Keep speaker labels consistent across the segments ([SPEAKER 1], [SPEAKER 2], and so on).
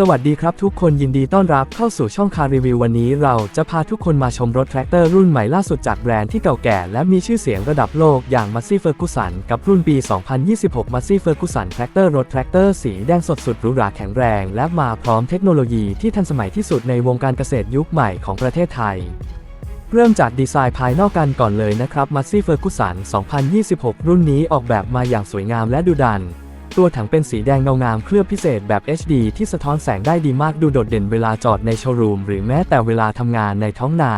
[SPEAKER 1] สวัสดีครับทุกคนยินดีต้อนรับเข้าสู่ช่องคารีวิววันนี้เราจะพาทุกคนมาชมรถแทรกเตอร์รุ่นใหม่ล่าสุดจากแบรนด์ที่เก่าแก่และมีชื่อเสียงระดับโลกอย่าง m a ซี่เฟอร์กุสันกับรุ่นปี 2026 m a ซี่เฟอร์กุสันแทรกเตอร์รถแทรกเตอร์สีแดงสดสุดหรูหราแข็งแรง และมาพร้อมเทคโนโลยีที่ทันสมัยที่สุดในวงการเกษตรยุคใหม่ของประเทศไทยเริ่มจากดีไซน์ภายนอกกันก่อนเลยนะครับ m a ซี่เฟอร์กุสัน2026 รุ่นนี้ออกแบบมาอย่างสวยงามและดูดัน ตัวถังเป็นสีแดงเงางามเคลือบพิเศษแบบ HD ที่สะท้อนแสงได้ดีมากดูโดดเด่นเวลาจอดในโชว์รูมหรือแม้แต่เวลาทำงานในท้องนา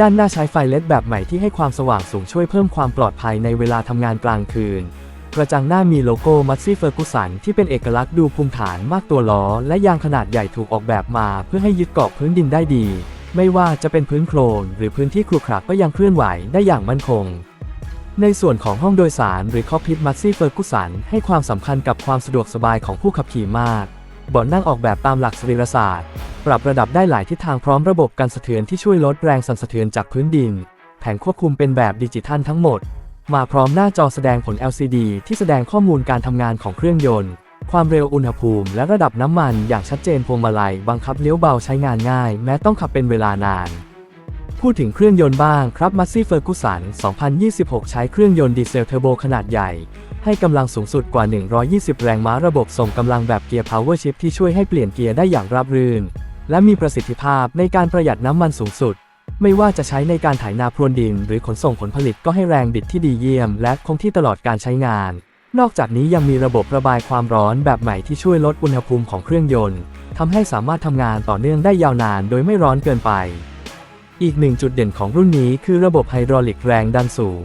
[SPEAKER 1] ด้านหน้าใช้ไฟเลดแบบใหม่ที่ให้ความสว่างสูงช่วยเพิ่มความปลอดภัยในเวลาทำงานกลางคืนกระจังหน้ามีโลโก้มัตซี่เฟอร์กุสันที่เป็นเอกลักษณ์ดูภูมิฐานมากตัวล้อ และยางขนาดใหญ่ถูกออกแบบมาเพื่อให้ยึดเกาะพื้นดินได้ดี ไม่ว่าจะเป็นพื้นโคลนหรือพื้นที่ครุขระก็ยังเคลื่อนไหวได้อย่างมั่นคง ในส่วนของห้องโดยสารหรือคอพิทมัตซี่เฟอร์กุสันให้ความสำคัญกับความสะดวกสบายของผู้ขับขี่มากเบาะนั่งออกแบบตามหลักสรีรศาสตร์ ปรับระดับได้หลายทิศทางพร้อมระบบกันสะเทือนที่ช่วยลดแรงสั่นสะเทือนจากพื้นดิน แผงควบคุมเป็นแบบดิจิทัลทั้งหมด มาพร้อมหน้าจอแสดงผล LCD ที่แสดงข้อมูลการทำงานของเครื่องยนต์ ความเร็วอุณหภูมิ และระดับน้ำมันอย่างชัดเจนพวงมาลัย บังคับเลี้ยวเบาใช้งานง่าย แม้ต้องขับเป็นเวลานาน พูดถึงเครื่องยนต์บ้างครับ m a ซี่เฟอร์กุสัน 2026 ใช้เครื่องยนต์ดีเซลเทอร์โบขนาดใหญ่ ให้กำลังสูงสุดกว่า 120 แรงม้าระบบส่งกำลังแบบเกียร์ Power Shift ที่ช่วยให้เปลี่ยนเกียร์ได้อย่างราบรื่น และมีประสิทธิภาพในการประหยัดน้ำมันสูงสุด ไม่ว่าจะใช้ในการไถนาพรวนดิน หรือขนส่งผลผลิตก็ให้แรงบิดที่ดีเยี่ยม และคงที่ตลอดการใช้งาน นอกจากนี้ยังมีระบบระบายความร้อนแบบใหม่ที่ช่วยลดอุณหภูมิของเครื่องยนต์ทำให้สามารถทำงานต่อเนื่องได้ยาวนาน โดยไม่ร้อนเกินไป อีกหนึ่งจุดเด่นของรุ่นนี้คือระบบไฮดรอลิกแรงดันสูง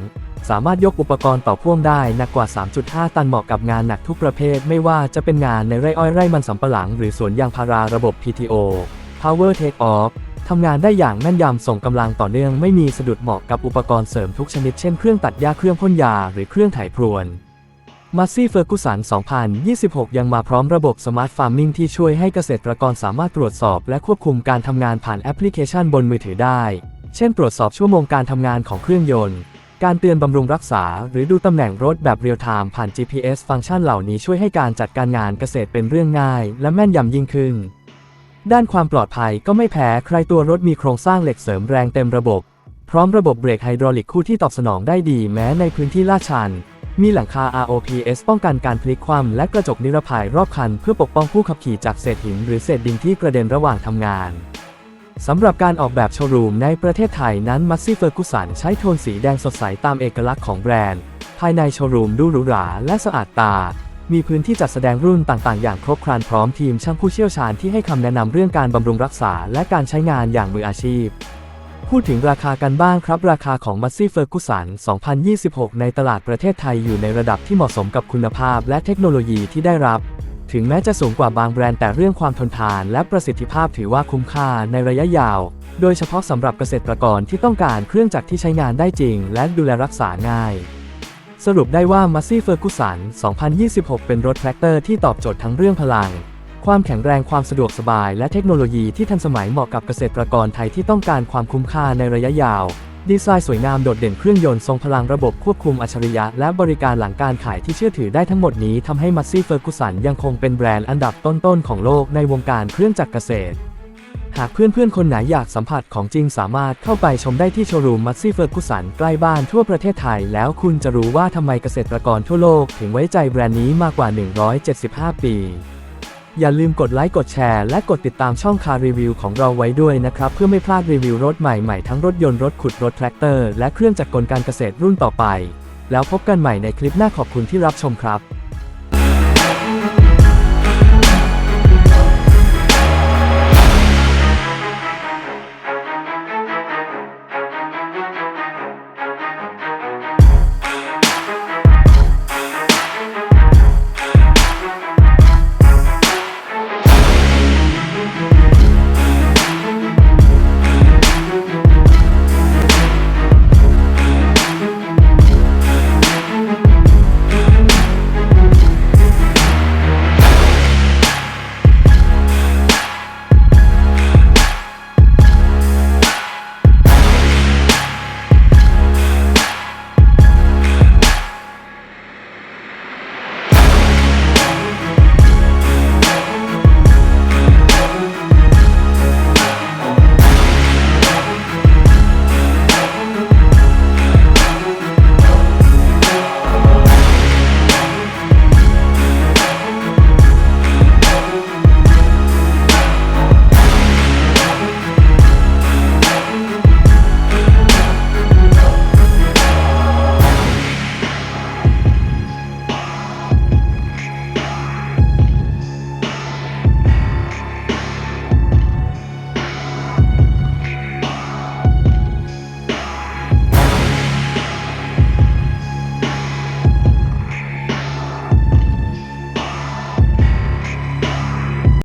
[SPEAKER 1] สามารถยกอุปกรณ์ต่อพ่วงได้หนักกว่า 3.5 ตันเหมาะกับงานหนักทุกประเภท ไม่ว่าจะเป็นงานในไร่อ้อยไร่มันสำปะหลังหรือสวนยางพาราระบบ PTO Power Take Off ทำงานได้อย่างแม่นยำส่งกำลังต่อเนื่องไม่มีสะดุดเหมาะกับอุปกรณ์เสริมทุกชนิดเช่นเครื่องตัดหญ้าเครื่องพ่นยาหรือเครื่องไถพรวน มาซี่เฟอร์กุสัน 2026 ยังมาพร้อมระบบสมาร์ทฟาร์มิงที่ช่วยให้เกษตรกรสามารถตรวจสอบและควบคุมการทำงานผ่านแอปพลิเคชันบนมือถือได้ เช่น ตรวจสอบชั่วโมงการทำงานของเครื่องยนต์ การเตือนบำรุงรักษา หรือดูตำแหน่งรถแบบเรียลไทม์ผ่าน GPS ฟังก์ชันเหล่านี้ช่วยให้การจัดการงานเกษตรเป็นเรื่องง่าย และแม่นยำยิ่งขึ้น ด้านความปลอดภัยก็ไม่แพ้ใครตัวรถมีโครงสร้างเหล็กเสริมแรงเต็มระบบ พร้อมระบบเบรกไฮดรอลิกคู่ที่ตอบสนองได้ดีแม้ในพื้นที่ลาดชัน มีหลังคา ROPS ป้องกันการพลิกคว่ำและกระจกนิรภัยรอบคัน เพื่อปกป้องผู้ขับขี่จากเศษหินหรือเศษดินที่กระเด็นระหว่างทำงานสำหรับการออกแบบโชว์รูมในประเทศไทยนั้นมั s ซี่เฟอร์กุสันใช้โทนสีแดงสดใสตามเอกลักษณ์ของแบรนด์ ภายในโชว์รูมดูหรูหราและสะอาดตา มีพื้นที่จัดแสดงรุ่นต่างๆ อย่างครบครันพร้อมทีมช่างผู้เชี่ยวชาญที่ให้คำแนะนำเรื่องการบำรุงรักษาและการใช้งานอย่างมืออาชีพ พูดถึงราคากันบ้างครับ ราคาของมั s ซี่เฟอร์กุสัน 2026 ในตลาดประเทศไทยอยู่ในระดับที่เหมาะสมกับคุณภาพและเทคโนโลยีที่ได้รับ ถึงแม้จะสูงกว่าบางแบรนด์แต่เรื่องความทนทาน และประสิทธิภาพถือว่าคุ้มค่าในระยะยาว โดยเฉพาะสำหรับเกษตรกรที่ต้องการเครื่องจักรที่ใช้งานได้จริง และดูแลรักษาง่าย สรุปได้ว่า m a ซี่เฟอร์กุสัน 2026 เป็นรถแทรกเตอร์ที่ตอบโจทย์ทั้งเรื่องพลัง ความแข็งแรงความสะดวกสบาย และเทคโนโลยีที่ทันสมัยเหมาะกับเกษตรกรไทยที่ต้องการความคุ้มค่าในระยะยาว ดีไซน์สวยงามโดดเด่นเครื่องยนต์ทรงพลังระบบควบคุมอัจฉริยะ และบริการหลังการขายที่เชื่อถือได้ทั้งหมดนี้ทำให้ m a s ซี่เฟอร์กุสันยังคงเป็นแบรนด์อันดับต้นๆของโลกในวงการเครื่องจักรเกษตรหากเพื่อนๆ คนไหนอยากสัมผัสของจริงสามารถเข้าไปชมได้ที่โชว์รูมมัตซี่เฟอร์กุสันใกล้บ้านทั่วประเทศไทย แล้วคุณจะรู้ว่าทำไมเกษตรกรทั่วโลก ถึงไว้ใจแบรนด์นี้มากกว่า 175 ปี อย่าลืมกดไลค์กดแชร์และกดติดตามช่องคารีวิวของเราไว้ด้วยนะครับ เพื่อไม่พลาดรีวิวรถใหม่ๆ ทั้งรถยนต์รถขุดรถแทรกเตอร์และเครื่องจักรกลการเกษตรรุ่นต่อไป แล้วพบกันใหม่ในคลิปหน้าขอบคุณที่รับชมครับ